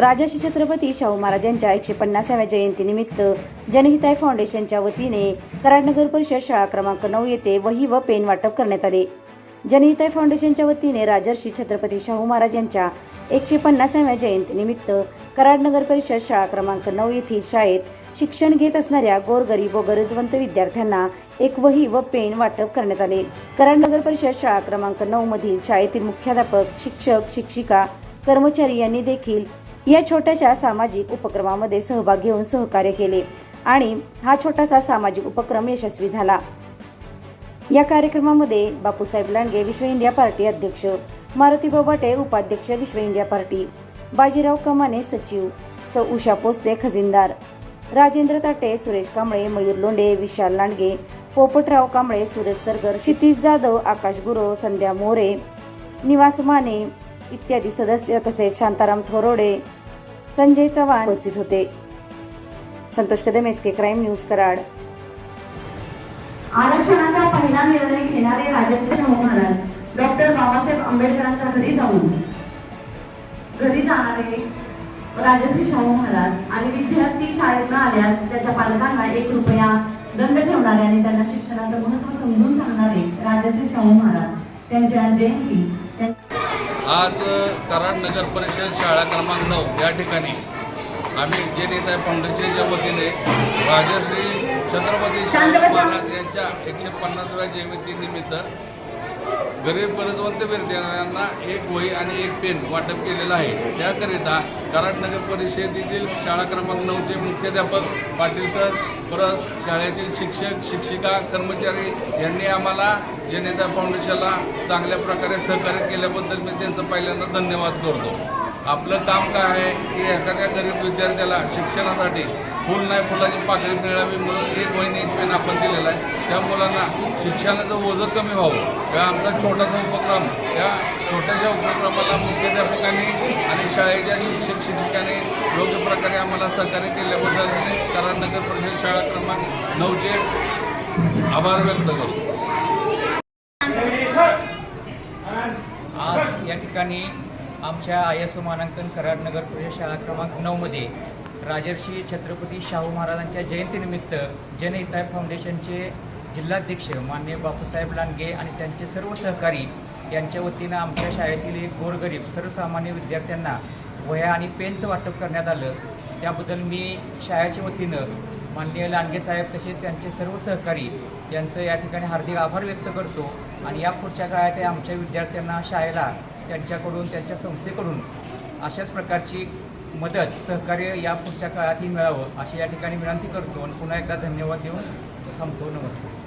राजर्षी छत्रपती शाहू महाराजांच्या एकशे पन्नासाव्या जयंतीनिमित्त जनहिताय फाउंडेशनच्या वतीने कराडनगर परिषद शाळा क्रमांक नऊ येथे वही व पेन वाटप करण्यात आले. जनहिताय फाउंडेशनच्या वतीने राजर्षी छत्रपती शाहू महाराज यांच्या एकशे पन्नासाव्या जयंतीनिमित्त कराडनगर परिषद शाळा क्रमांक नऊ येथील शाळेत शिक्षण घेत असणाऱ्या गोरगरीब व गरजवंत विद्यार्थ्यांना एक वही व पेन वाटप करण्यात आले. कराडनगर परिषद शाळा क्रमांक नऊ मधील शाळेतील मुख्याध्यापक शिक्षक शिक्षिका कर्मचारी यांनी देखील या छोट्याशा सामाजिक उपक्रमामध्ये सहभाग घेऊन सहकार्य केले आणि हा छोटासा सामाजिक उपक्रम यशस्वी झाला. या कार्यक्रमामध्ये बापूसाहेब लांडगे विश्व इंडिया पार्टी अध्यक्ष मारुती बोबाटे उपाध्यक्ष विश्व इंडिया पार्टी बाजीराव कमाने सचिव सौ. उषा पोस्ते खजिनदार राजेंद्र ताटे सुरेश कांबळे मयूर लोंडे विशाल लांडगे पोपटराव कांबळे सूरज सरगर क्षितिश जाधव आकाश गुरव संध्या मोरे निवास माने इत्यादी सदस्य तसेच शांताराम थोरोडे संजय चव्हाण उपस्थित होते. Santosh Kadam S K crime news Karad. आरक्षणाचा पहिला निर्णय घेणारे राजश्री शाहू महाराज डॉक्टर बाबासाहेब आंबेडकरांच्या घरी जाऊन. घरी जाणारे राजश्री शाहू महाराज आणि विद्यार्थी शाळेत न आल्यास त्याच्या पालकांना एक रुपया दंड ठेवणारे आणि त्यांना शिक्षणाचं महत्त्व समजून सांगणारे राजश्री शाहू महाराज त्यांच्या जयंती. आज कराड नगर परिषद शाळा क्रमांक नऊ या ठिकाणी आम्ही जे नेता फाउंडेशनच्या वतीने राजश्री छत्रपती. महाराज यांच्या एकशे पन्नासाव्या जयंतीनिमित्त गरीब गरजवंत विद्यार्थ्यांना एक वही आणि एक पेन वाटप केलेलं आहे. त्याकरिता कराड नगर परिषदेतील शाळा क्रमांक नऊचे मुख्याध्यापक पाटील सर परत शाळेतील शिक्षक शिक्षिका कर्मचारी यांनी आम्हाला जनता फाउंडेशनला चांगल्या प्रकारे सहकार्य केल्याबद्दल मी त्यांचं पहिल्यांदा धन्यवाद करतो. आपलं काम काय आहे की एखाद्या गरीब विद्यार्थ्याला शिक्षणासाठी फुल नाही फुलाची पाकळी मिळावी म्हणून एक महिने एक पेन आपण दिलेला आहे. त्या मुलांना शिक्षणाचं ओझं कमी व्हावं. या आमचा छोटासा उपक्रम या छोट्याशा उपक्रमाला मुख्याध्यापकांनी आणि शाळेच्या शिक्षक शिक्षिकांनी योग्य प्रकारे आम्हाला सहकार्य केल्याबद्दल मी कराड नगर परिषद शाळा क्रमांक नऊचे आभार व्यक्त करतो. आज या ठिकाणी आमच्या आय एस ओ मानांकन कराडनगर शाळा क्रमांक नऊमध्ये राजर्षी छत्रपती शाहू महाराजांच्या जयंतीनिमित्त जनहिताय फाउंडेशनचे जिल्हाध्यक्ष मान्य बापूसाहेब लांडगे आणि त्यांचे सर्व सहकारी यांच्या वतीनं आमच्या शाळेतील एक गोरगरीब सर्वसामान्य विद्यार्थ्यांना वह्या आणि पेनचं वाटप करण्यात आलं. त्याबद्दल मी शाळेच्या वतीनं माननीय लांडगे साहेब तसेच त्यांचे सर्व सहकारी यांचं या ठिकाणी हार्दिक आभार व्यक्त करतो आणि या पुढच्या काळात आमच्या विद्यार्थ्यांना शाळेला त्यांच्याकडून त्यांच्या संस्थेकडून अशाच प्रकारची मदत सहकार्य या पुढच्या काळातही मिळावं अशी या ठिकाणी विनंती करतो. आणि पुन्हा एकदा धन्यवाद देऊन थांबतो. नमस्कार.